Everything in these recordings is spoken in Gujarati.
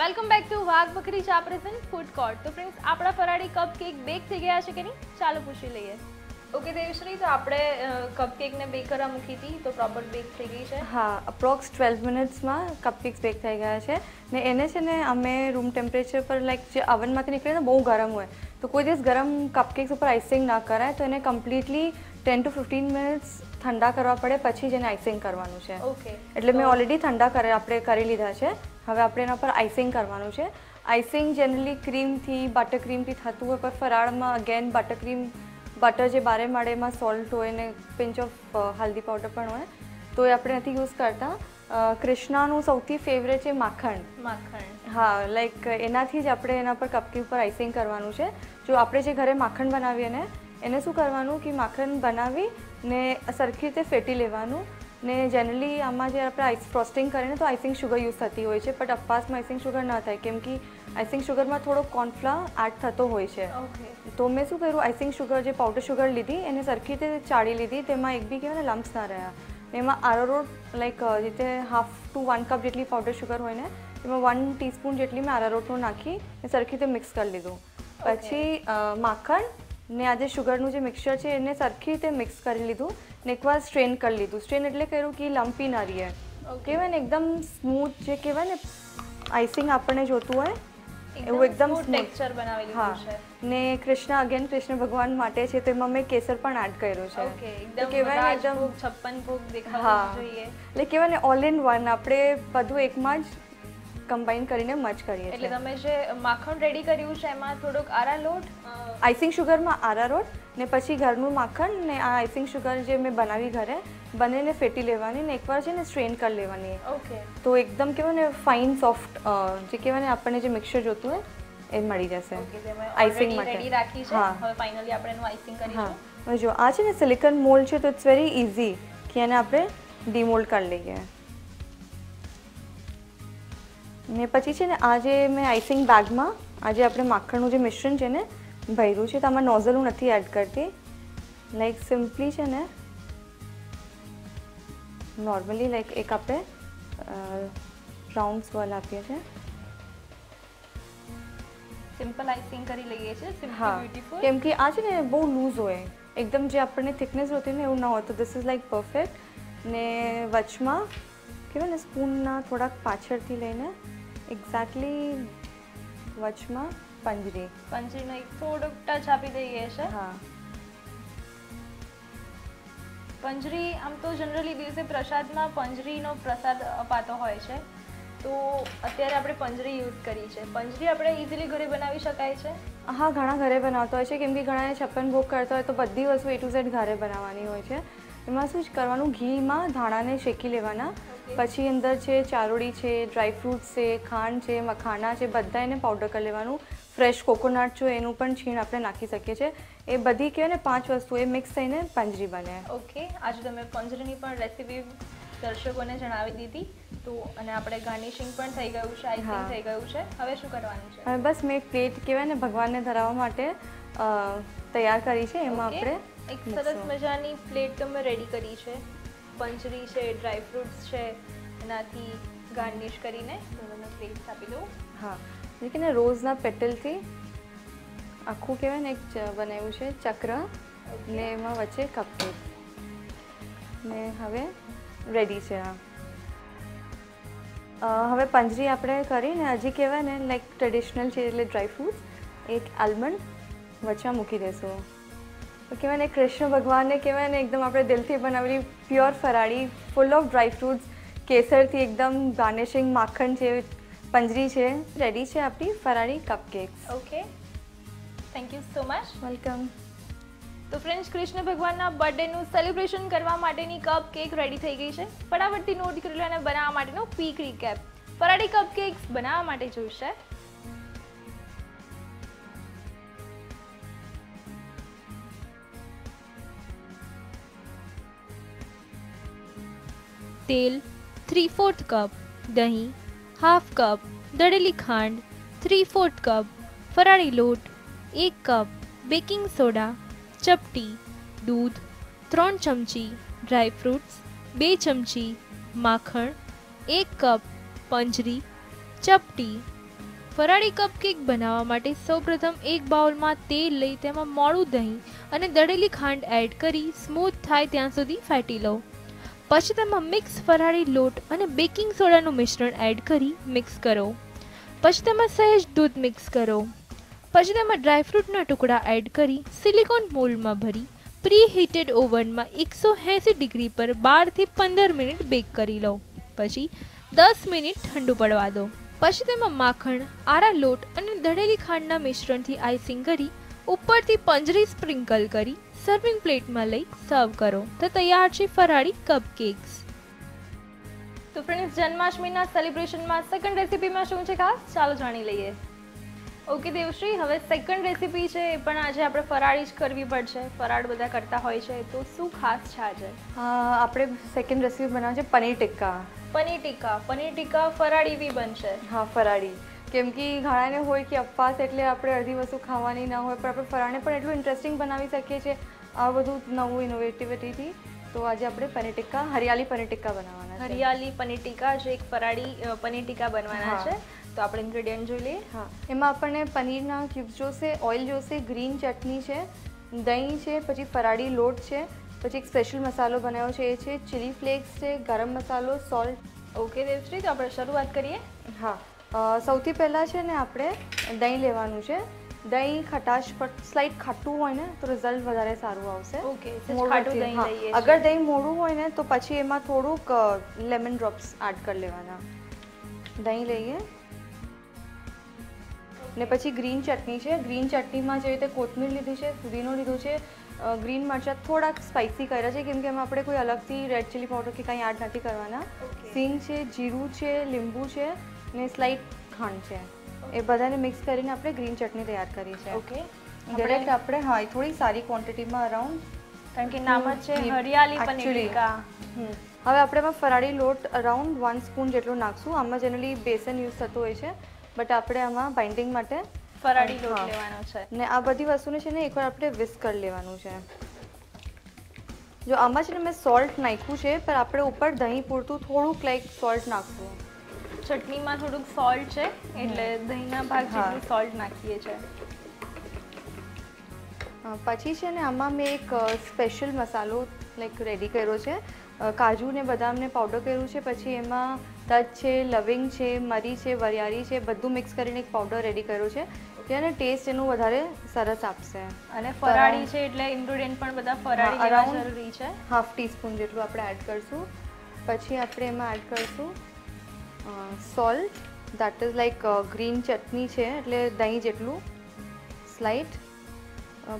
Welcome back to Wagh Bakri Chai present food court તો ફ્રેન્ડ્સ આપણા ફરાળી કપ કેક બેક થઈ ગયા છે કે નહીં? ચાલો પૂછી લઈએ. ઓકે દેવશ્રી તો આપણે કપ કેકને બેક કરવા મૂકી હતી તો પ્રોપર બેક થઈ ગઈ છે. હા અપ્રોક્સ ટ્વેલ્વ મિનિટ્સમાં કપ કેક બેક થઈ ગયા છે. ને એને છે ને અમે રૂમ ટેમ્પરેચર પર લાઈક જે અવનમાંથી નીકળે ને બહુ ગરમ હોય. તો કોઈ દિવસ ગરમ કપ કેક્સ ઉપર આઈસિંગ ના કરાય તો એને completely ten to fifteen minutes ઠંડા કરવા પડે પછી જ એને આઈસિંગ કરવાનું છે. ઓકે એટલે મેં ઓલરેડી ઠંડા કરે આપણે કરી લીધા છે. હવે આપણે એના પર આઈસિંગ કરવાનું છે. આઈસિંગ જનરલી ક્રીમથી બટર ક્રીમથી થતું હોય પણ ફરાળમાં અગેન બટર ક્રીમ બટર જે બારે માળે એમાં સોલ્ટ હોય ને પિંચ ઓફ હલ્દી પાવડર પણ હોય તો એ આપણે નથી યુઝ કરતા. કૃષ્ણાનું સૌથી ફેવરેટ છે માખણ. માખણ. હા લાઈક એનાથી જ આપણે એના પર કપકી ઉપર આઈસિંગ કરવાનું છે. જો આપણે જે ઘરે માખણ બનાવીએ ને એને શું કરવાનું કે માખણ બનાવી ને સરખી રીતે ફેટી લેવાનું. ને જનરલી આમાં જે આપણે આઈસ ફ્રોસ્ટિંગ કરીએ ને તો આઈસિંગ શુગર યુઝ થતી હોય છે બટ અપ્પાસમાં આઈસિંગ શુગર ન થાય કેમ કે આઈસિંગ શુગરમાં થોડો કોર્નફ્લા એડ થતો હોય છે. તો મેં શું કર્યું? આઈસિંગ શુગર જે પાવડર શુગર લીધી એને સરખી રીતે ચાળી લીધી તેમાં એક બી કહેવાય ને લમ્સ ના રહ્યા. એમાં આરારોટ લાઈક રીતે હાફ ટુ વન કપ જેટલી પાવડર શુગર હોય ને એમાં વન ટીસ્પૂન જેટલી મેં આરારોટનું નાખી ને સરખી રીતે મિક્સ કરી લીધું. પછી માખણ ને આ જે શુગરનું જે મિક્સચર છે એને સરખી રીતે મિક્સ કરી લીધું ને એકવાર સ્ટ્રેન કરી લીધું. સ્ટ્રેન એટલે કર્યું કે લંપી ના રહીએ. કહેવાય ને એકદમ સ્મૂથ જે કહેવાય ને આઈસિંગ આપણને જોતું હોય એવું એકદમ. ટેક્સચર બનાવી હા. ને કૃષ્ણ અગેન કૃષ્ણ ભગવાન માટે છે તો એમાં મેં કેસર પણ એડ કર્યો છે. ઓકે કહેવાય ને એકદમ છપ્પન ભોગ હા. જોઈએ. એટલે કહેવાય ને ઓલ ઇન વન આપણે બધું એકમાં જ કમ્બાઈન કરીને મચ કરીએ એટલે તમે જે માખણ રેડી કર્યું છે એમાં થોડોક આરા લોટ? આઈસિંગ શુગરમાં આરારોટ ને પછી ઘરનું માખણ ને આ આઈસિંગ શુગર જે મેં બનાવી ઘરે બંનેને ફેટી લેવાની ને એકવાર છે ને સ્ટ્રેન કરી લેવાની. ઓકે. તો એકદમ કહેવાય ને ફાઇન સોફ્ટ જે કહેવાય ને આપણને જે મિક્સર જોતું હોય એ મળી જશે. ઓલરેડી માટે. રાખી છે. હવે ફાઇનલી આપણે એનું આઈસિંગ કરીશું. જો આ છે ને સિલિકન મોલ્ડ છે તો ઇટ્સ વેરી ઇઝી કે એને આપણે ડીમોલ્ડ કરી લઈએ. ને પછી છે ને આજે મેં આઈસિંગ બેગમાં આજે આપણે માખણનું જે મિશ્રણ છે ને ભર્યું છે તો આમાં નોઝલ હું નથી એડ કરતી. લાઈક સિમ્પલી છે ને નોર્મલી લાઈક એક આપણે રાઉન્ડ સ્વલ આપીએ છીએ સિમ્પલ આઈસિંગ કરી લઈએ છીએ હા કેમ કે આ છે ને બહુ લૂઝ હોય. એકદમ જે આપણને થિકનેસ હોતી ને એવું ના હોય તો ધીસ ઇઝ લાઈક પરફેક્ટ ને વચમાં કહેવાય ને સ્પૂનના થોડાક પાછળથી લઈને એક્ઝેક્ટલી વચમાં પંજરી પંજરીનો એક થોડોક ટચ આપી દઈએ છે. હા. પંજરી આમ તો જનરલી દિવસે પ્રસાદમાં પંજરીનો પ્રસાદ અપાતો હોય છે. તો અત્યારે આપણે પંજરી યુઝ કરી છે. પંજરી આપણે ઇઝીલી ઘરે બનાવી શકાય છે. હા ઘણા ઘરે બનાવતા હોય છે. કેમ કે ઘણાએ છપ્પન ભોગ કરતા હોય તો બધી વસ્તુ એ ટુ ઝેડ ઘરે બનાવવાની હોય છે. એમાં શું કરવાનું? ઘીમાં ધાણાને શેકી લેવાના. પછી અંદર છે ચારોડી છે ડ્રાયફ્રૂટ્સ છે ખાંડ છે મખાના છે બધા એને પાવડર કરી લેવાનું. ફ્રેશ કોકોનટ છે એનું પણ છીણ આપણે નાખી શકીએ છીએ. એ બધી કહેવાય ને પાંચ વસ્તુ એ મિક્સ થઈને પંજરી બને. ઓકે આજે તમે પંજરીની પણ રેસીપી દર્શકોને જણાવી દીધી. તો અને આપણે ગાર્નિશિંગ પણ થઈ ગયું છે આઈસિંગ. થઈ ગયું છે. હવે શું કરવાનું છે? હવે બસ મેં પ્લેટ કહેવાય ને ભગવાનને ધરાવવા માટે તૈયાર કરી છે. એમાં આપણે એક સરસ મજાની પ્લેટ તમે રેડી કરી છે. પંજરી છે ડ્રાયફ્રૂટ્સ છે એનાથી ગાર્નિશ કરીને તો તમે પ્લેટ આપી દઉં. હા. એટલે કે ને રોઝના પેટલથી આખું કહેવાય ને એક ચ- બનાવ્યું છે ચક્ર. ને એમાં વચ્ચે કપકેક ને હવે રેડી છે આ. હવે પંજરી આપણે કરીને હજી કહેવાય ને લાઈક ટ્રેડિશનલ છે એટલે ડ્રાયફ્રૂટ એક આલમંડ વચ્ચે મૂકી દેશું. કહેવાય ને કૃષ્ણ ભગવાનને કહેવાય ને એકદમ આપણે દિલથી બનાવેલી પ્યોર ફરાળી ફૂલ ઓફ ડ્રાય ફ્રૂટ્સ કેસરથી એકદમ ગાર્નિશિંગ માખણ છે પંજરી છે રેડી છે આપણી ફરાળી cup cakes okay thank you so much welcome તો ફ્રેન્ડ્સ કૃષ્ણ ભગવાનના બર્થડેનું સેલિબ્રેશન કરવા માટેની કપ કેક રેડી થઈ ગઈ છે. ફટાફટથી નોટ કરી લો અને બનાવવા માટેનો પીક રીકેપ ફરાળી કપ કેક્સ બનાવવા માટે જોઈશે. તેલ થ્રી ફોર્થ કપ દહીં, હાફ કપ દળેલી ખાંડ થ્રી ફોર્થ કપ ફરાળી લોટ, એક કપ બેકિંગ સોડા, ચપટી, દૂધ, ત્રણ ચમચી ડ્રાય ફ્રૂટ્સ, બે ચમચી માખણ, એક કપ પંજરી, ચપટી. ફરાળી કપકેક બનાવવા માટે સૌપ્રથમ એક બાઉલમાં તેલ લઈ તેમાં મોડું દહીં અને દળેલી ખાંડ એડ કરી સ્મૂથ થાય ત્યાં સુધી ફેટી લો. પછી તેમાં મિક્સ ફરાળી લોટ અને બેકિંગ સોડાનું મિશ્રણ એડ કરી મિક્સ કરો. પછી તેમાં સહેજ દૂધ મિક્સ કરો. પછી તેમાં ડ્રાયફ્રૂટના ટુકડા એડ કરી સિલિકોન મોલ્ડમાં ભરી પ્રી હીટેડ ઓવનમાં એકસો એંસી ડિગ્રી પર બારથી પંદર મિનિટ બેક કરી લો. પછી દસ મિનિટ ઠંડુ પડવા દો. પછી તેમાં માખણ, આરા લોટ અને દળેલી ખાંડના મિશ્રણથી આઈસિંગ કરી ઉપરથી પંજરી સ્પ્રિંકલ કરી સર્વિંગ પ્લેટમાં લઈ સર્વ કરો. તો તૈયાર છે ફરાળી કપ કેક્સ તો ફ્રેન્ડ્સ જન્માષ્ટમીના સેલિબ્રેશનમાં સેકન્ડ રેસીપીમાં શું છે ખાસ? ચાલો જાણી લઈએ. ઓકે દેવશ્રી હવે સેકન્ડ રેસીપી છે એ પણ આજે આપણે ફરાળી જ કરવી પડશે. ફરાળ બધા કરતા હોય છે તો શું ખાસ છે આજે? આપણે સેકન્ડ રેસીપી બનાવે છે પનીર ટિક્કા. પનીર ટિક્કા. પનીર ટિક્કા ફરાળી બી બનશે. હા ફરાળી. કેમ કે ઘણાને હોય કે અપવાસ એટલે આપણે અડધી વસ્તુ ખાવાની ના હોય પણ આપણે ફરાળને પણ એટલું ઇન્ટરેસ્ટિંગ બનાવી શકીએ છીએ. આ બધું નવું ઇનોવેટિવિટીથી તો આજે આપણે પનીર ટિક્કા હરિયાળી પનીર ટિક્કા બનાવવાના છે. હરિયાળી પનીર ટીકા જે એક ફરાળી પનીર ટીકા બનવાના છે. તો આપણે ઇન્ગ્રેડિયન્ટ જોઈ લઈએ. હા. એમાં આપણને પનીરના ક્યુબ્સ જોશે ઓઇલ જોશે ગ્રીન ચટણી છે દહીં છે પછી ફરાળી લોટ છે પછી એક સ્પેશિયલ મસાલો બનાવ્યો છે એ છે ચીલી ફ્લેક્સ છે ગરમ મસાલો સોલ્ટ ઓકે દેવશ્રી તો આપણે શરૂઆત કરીએ. હા. સૌથી પહેલાં છે ને આપણે દહીં લેવાનું છે. દહીં ખટાશ પર સ્લાઇટ ખાટું હોય ને તો રિઝલ્ટ વધારે સારું આવશે. ઓકે અગર દહીં મોડું હોય ને તો પછી એમાં થોડુંક લેમન ડ્રોપ્સ એડ કરી લેવાના. દહીં લઈએ. ને પછી ગ્રીન ચટણી છે. ગ્રીન ચટણીમાં જેવી રીતે કોથમીર લીધી છે ફુદીનો લીધો છે ગ્રીન મરચાં થોડાક સ્પાઇસી કર્યા છે કેમ કે એમાં આપણે કોઈ અલગથી રેડ ચીલી પાવડર કે કંઈ એડ નથી કરવાના. સિંગ છે જીરું છે લીંબુ છે ને સ્લાઇટ ખાંડ છે. એ બધાને મિક્સ કરીને આપણે ગ્રીન ચટણી તૈયાર કરી છે ઓકે દરેક આપણે હા થોડી સારી ક્વોન્ટિટીમાં અરાઉન્ડ કારણ કે નામ જ છે હરિયાળી પનીરિકા હવે આપણે એમાં ફરાળી લોટ અરાઉન્ડ વન સ્પૂન જેટલું નાખશું. આમાં જનરલી બેસન યુઝ થતું હોય છે બટ આપણે આમાં બાઇન્ડિંગ માટે ફરાળી લોટ લેવાનો છે. ને આ બધી વસ્તુને છે ને એકવાર આપણે વિસ્ક કરી લેવાનું છે. જો આમાં છે ને મેં સોલ્ટ નાખ્યું છે પણ આપણે ઉપર દહીં પૂરતું થોડુંક લાઈક સોલ્ટ નાખવું ચટણીમાં થોડુંક સોલ્ટ છે એટલે દહીંના ભાગ જેટલું સોલ્ટ નાખીએ છીએ. પછી છે ને આમાં મેં એક સ્પેશિયલ મસાલો લાઈક રેડી કર્યો છે. કાજુ ને બદામને પાવડર કર્યું છે પછી એમાં તજ છે લવિંગ છે મરી છે વરિયાળી છે બધું મિક્સ કરીને એક પાવડર રેડી કર્યો છે. જેને ટેસ્ટ એનું વધારે સરસ આપશે. અને ફરાળી છે એટલે ઇન્ગ્રેડિયન્ટ પણ બધા ફરાળી જેવા જરૂરી છે. હાફ ટીસ્પૂન જેટલું આપણે એડ કરશું. પછી આપણે એમાં એડ કરશું. Salt that is like green chutney છે એટલે દહીં જેટલું સ્લાઇટ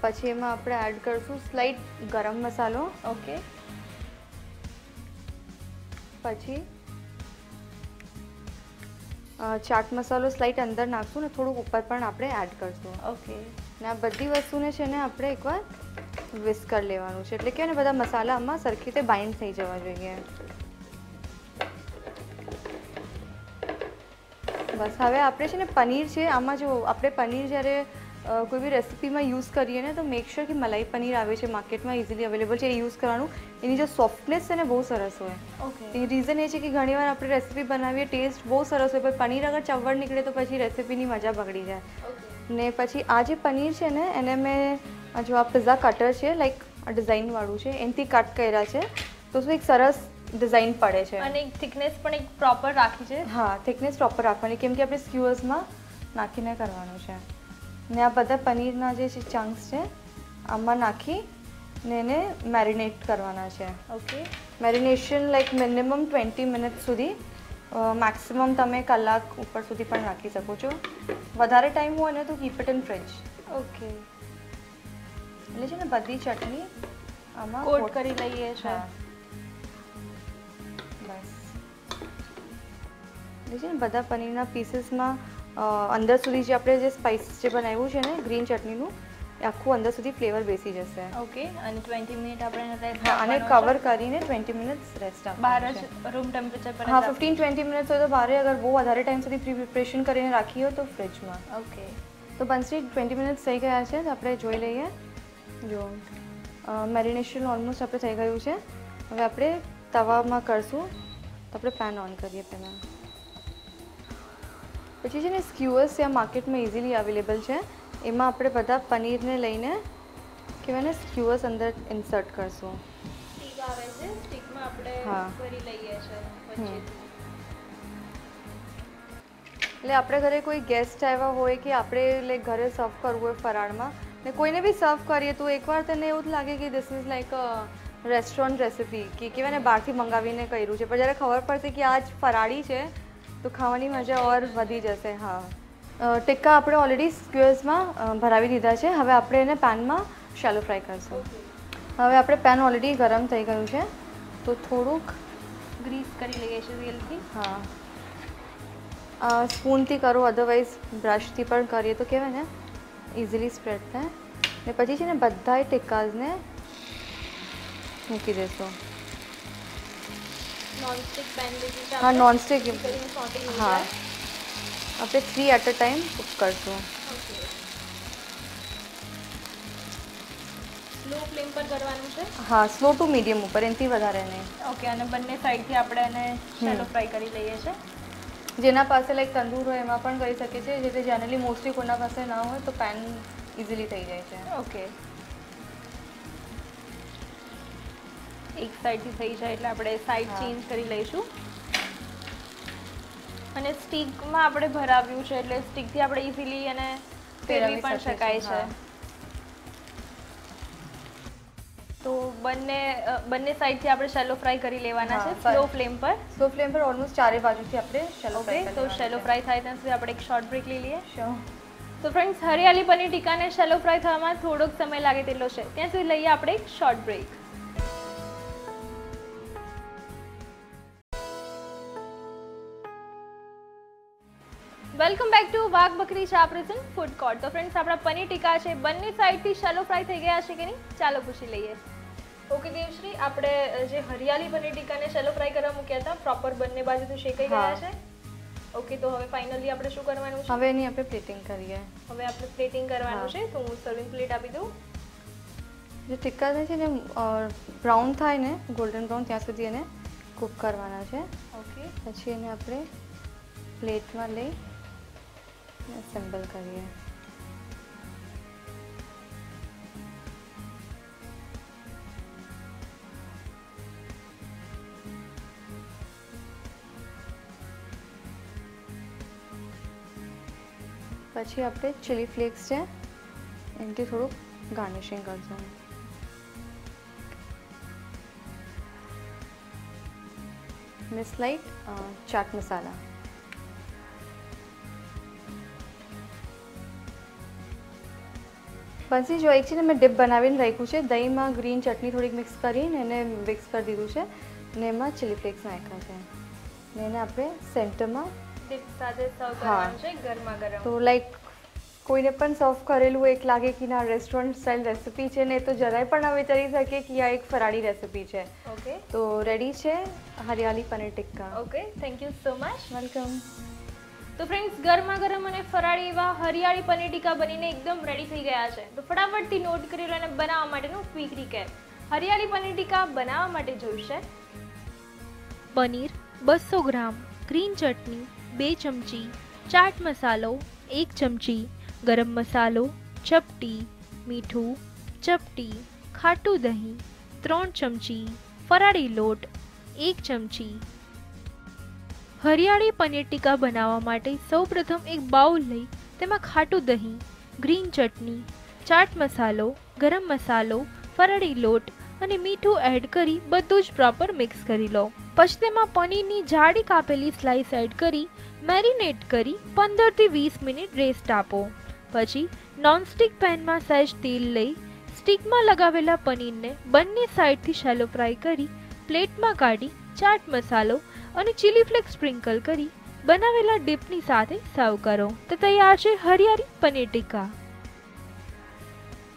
પછી એમાં આપણે એડ કરશું સ્લાઇટ ગરમ મસાલો. ઓકે. પછી ચાટ મસાલો સ્લાઇટ અંદર નાખશું ને થોડુંક ઉપર પણ આપણે એડ કરશું. ઓકે. ને આ બધી વસ્તુને છે ને આપણે એકવાર વિસ્ક કરી લેવાનું છે. એટલે કે ને બધા મસાલા આમાં સરખી રીતે બાઇન્ડ થઈ જવા જોઈએ. બસ. હવે આપણે છે ને પનીર છે આમાં જો આપણે પનીર જ્યારે કોઈ બી રેસિપીમાં યુઝ કરીએ ને તો મેક શ્યોર કે મલાઈ પનીર આવે છે માર્કેટમાં ઇઝીલી અવેલેબલ છે એ યુઝ કરવાનું. એની જે સોફ્ટનેસ છે ને બહુ સરસ હોય. ઓકે એ રીઝન એ છે કે ઘણીવાર આપણે રેસીપી બનાવીએ ટેસ્ટ બહુ સરસ હોય પણ પનીર અગર ચવડ નીકળે તો પછી રેસીપીની મજા બગડી જાય. ને પછી આ જે પનીર છે ને એને મેં જો આ પિઝા કટર છે લાઈક આ ડિઝાઇનવાળું છે એનાથી કટ કર્યા છે. તો શું એક સરસ ડિઝાઇન પડે છે. અને એક થિકનેસ પણ એક પ્રોપર રાખી છે. હા થિકનેસ પ્રોપર રાખવાની કેમ કે આપણે સ્ક્યુઅર્સમાં નાખીને કરવાનું છે. ને આ બધા પનીરના જે ચંક્સ છે આમાં નાખી ને એને મેરિનેટ કરવાના છે. Okay marination like minimum twenty minute સુધી મેક્સિમમ તમે કલાક ઉપર સુધી પણ રાખી શકો છો. વધારે ટાઈમ હોય ને તો keep it in fridge okay એટલે છે ને બધી ચટણી આમાં કોટ કરી લઈએ છે. છે ને બધા પનીરના પીસીસમાં અંદર સુધી જે આપણે જે સ્પાઇસ જે બનાવ્યું છે ને ગ્રીન ચટણીનું આખું અંદર સુધી ફ્લેવર બેસી જશે. ઓકે અને 20 મિનિટ આપણે રેસ્ટ હા અને કવર કરીને ટ્વેન્ટી મિનિટ્સ રેસ્ટ બહાર આપવાનું જ રૂમ ટેમ્પરેચર પર હા ફિફ્ટીન ટ્વેન્ટી મિનિટ્સ હોય તો બહાર અગર બહુ વધારે ટાઈમ સુધી પ્રી પ્રિપરેશન કરીને રાખી હોય તો ફ્રિજમાં ઓકે તો પંચથી ટ્વેન્ટી મિનિટ્સ થઈ ગયા છે તો આપણે જોઈ લઈએ. જો મેરિનેશન ઓલમોસ્ટ આપણે થઈ ગયું છે. હવે આપણે તવામાં કરશું. તો આપણે પેન ઓન કરીએ પહેલાં. પછી છે ને સ્ક્યુઅર્સ ત્યાં માર્કેટમાં ઇઝીલી અવેલેબલ છે. એમાં આપણે બધા પનીરને લઈને કહેવાય ને સ્ક્યુઅર્સ અંદર ઇન્સર્ટ કરશું. હા. એટલે આપણે ઘરે કોઈ ગેસ્ટ આવ્યા હોય કે આપણે એટલે ઘરે સર્વ કરવું હોય ફરાળમાં ને કોઈને બી સર્વ કરીએ તો એકવાર તને એવું જ લાગે કે this is like restaurant recipe કે કહેવાય ને બહારથી મંગાવીને કર્યું છે. પણ જ્યારે ખબર પડશે કે આ જ ફરાળી છે તો ખાવાની મજા ઓર વધી જશે, હા. ટિક્કા આપણે ઓલરેડી સ્ક્વેર્સમાં ભરાવી દીધા છે. હવે આપણે એને પેનમાં શેલો ફ્રાય કરશું. હવે આપણે પેન ઓલરેડી ગરમ થઈ ગયું છે. તો થોડુંક ગ્રીસ કરી લઈએ છીએ તેલથી. હા. સ્પૂનથી કરો અધરવાઇઝ બ્રશથી પણ કરીએ. તો કહેવાય ને ઇઝીલી સ્પ્રેડ થાય. ને પછી છે ને બધાય ટિક્કાઝને મૂકી દેશો. નોનસ્ટિક नॉन स्टिक हाँ આપણે three at a time cook કરશું સ્લો ફ્લેમ પર કરવાનું છે હા સ્લો ટુ મીડિયમ ઉપર એનાથી વધારે નહીં ઓકે અને બંને સાઈડથી આપણે એને શેલો ફ્રાય કરી લઈએ છીએ જેના પાસે લાઈક તંદૂર હોય એમાં પણ કરી શકીએ છીએ જે જનરલી મોસ્ટલી કોના પાસે ના હોય તો પેન ઇઝીલી થઈ જાય છે। ઓકે એક સાઈડથી થઈ જાય એટલે આપણે સાઈડ ચેન્જ કરી લઈશું. અને સ્ટીકમાં આપણે ભરાવ્યું છે એટલે સ્ટીકથી આપણે ઇઝીલી એને ફેરવી પણ શકાય છે. તો બંને બંને સાઈડથી આપણે શેલો ફ્રાય કરી લેવાના છે સ્લો ફ્લેમ પર. સ્લો ફ્લેમ પર ઓલમોસ્ટ ચારે બાજુથી આપણે શેલો ફ્રાય તો શેલો ફ્રાય થાય ત્યાં સુધી આપણે એક શોર્ટ બ્રેક લઈ લઈએ. તો ફ્રેન્ડ્સ હરિયાળી પનીર ટીકાને શેલો ફ્રાય થવામાં થોડોક સમય લાગે તેટલો છે. ત્યાં સુધી લઈએ આપણે એક short break welcome back to Wagh Bakri Chai present food court. તો ફ્રેન્ડ્સ આપણા પનીર ટીકા છે. બંને સાઈડથી શેલો ફ્રાય થઈ ગયા છે કે નહીં? ચાલો પૂછી લઈએ. ઓકે દેવશ્રી આપણે જે હરિયાળી પનીર ટીકાને શેલો ફ્રાય કરવા મૂક્યા હતા પ્રોપર બંને બાજુથી શેકાઈ ગયા છે. ઓકે તો હવે ફાઇનલી આપણે શું કરવાનું છે? હવે એની આપણે પ્લેટિંગ કરીએ. હવે આપણે પ્લેટિંગ કરવાનું છે તો હું સર્વિંગ પ્લેટ આપી દઉં. જે ટિક્કા થાય છે ને બ્રાઉન થાય ને ગોલ્ડન બ્રાઉન ત્યાં સુધી એને કૂક કરવાના છે. ઓકે પછી એને આપણે પ્લેટમાં લઈ એસેમ્બલ કરીએ પછી આપણે ચીલી ફ્લેક્સ છે એનાથી થોડુંક ગાર્નિશિંગ કરશું મિસ લાઈટ ચાટ મસાલા બનસી જો એક છે ને મેં ડીપ બનાવીને રાખ્યું છે. દહીંમાં ગ્રીન ચટણી થોડીક મિક્સ કરીને એને મિક્સ કરી દીધું છે. ને એમાં ચીલી ફ્લેક્સ નાખ્યા છે. ને એને આપણે સેન્ટરમાં હા. તો લાઈક કોઈને પણ સર્વ કરેલું એક લાગે કે ના રેસ્ટોરન્ટ સ્ટાઇલ રેસિપી છે ને તો જરાય પણ ના વિચારી શકે કે આ એક ફરાળી રેસિપી છે. ઓકે તો રેડી છે? Hariyali paneer tikka. Okay thank you so much welcome તો ફ્રેન્ડ્સ ગરમા ગરમ અને ફરાળી એવા હરિયાળી પનીર ટીકા બનીને એકદમ રેડી થઈ ગયા છે. તો ફટાફટથી નોટ કરી લો અને બનાવવા માટેનું ક્વિક રીકેપ હરિયાળી પનીર ટીકા બનાવવા માટે જોઈશે પનીર બસો ગ્રામ ગ્રીન ચટણી બે ચમચી, ચાટ મસાલો એક ચમચી, ગરમ મસાલો ચપટી, મીઠું ચપટી, ખાટું દહીં, ત્રણ ચમચી, ફરાળી લોટ એક ચમચી હરિયાળી પનીર ટીકા બનાવવા માટે સૌપ્રથમ એક બાઉલ લઈ તેમાં ખાટું દહીં, ગ્રીન ચટણી, ચાટ મસાલો, ગરમ મસાલો, ફરાળી લોટ અને મીઠું એડ કરી બધું જ પ્રોપર મિક્સ કરી લો. પછી તેમાં પનીરની જાડી કાપેલી સ્લાઇસ એડ કરી મેરિનેટ કરી પંદરથી વીસ મિનિટ રેસ્ટ આપો. પછી નોનસ્ટિક પેનમાં સહેજ તેલ લઈ સ્ટિકમાં લગાવેલા પનીરને બંને સાઈડથી શેલો ફ્રાય કરી પ્લેટમાં કાઢી ચાટ મસાલો અને ચીલી ફ્લેક્સ સ્પ્રિંકલ કરી બનાવેલા ડીપની સાથે સર્વ કરો. તો તૈયાર છે હરિયાળી પનીર ટીકા.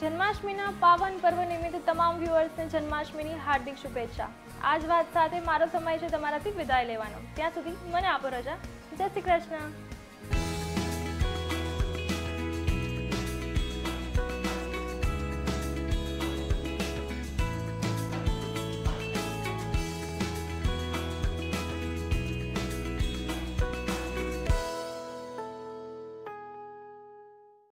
જન્માષ્ટમીના પાવન પર્વ નિમિત્તે તમામ વ્યુઅર્સને જન્માષ્ટમીની હાર્દિક શુભેચ્છા. આજ વાત સાથે મારો સમય છે તમારાથી વિદાય લેવાનો. ત્યાં સુધી મને આપો રજા. જય શ્રી કૃષ્ણ.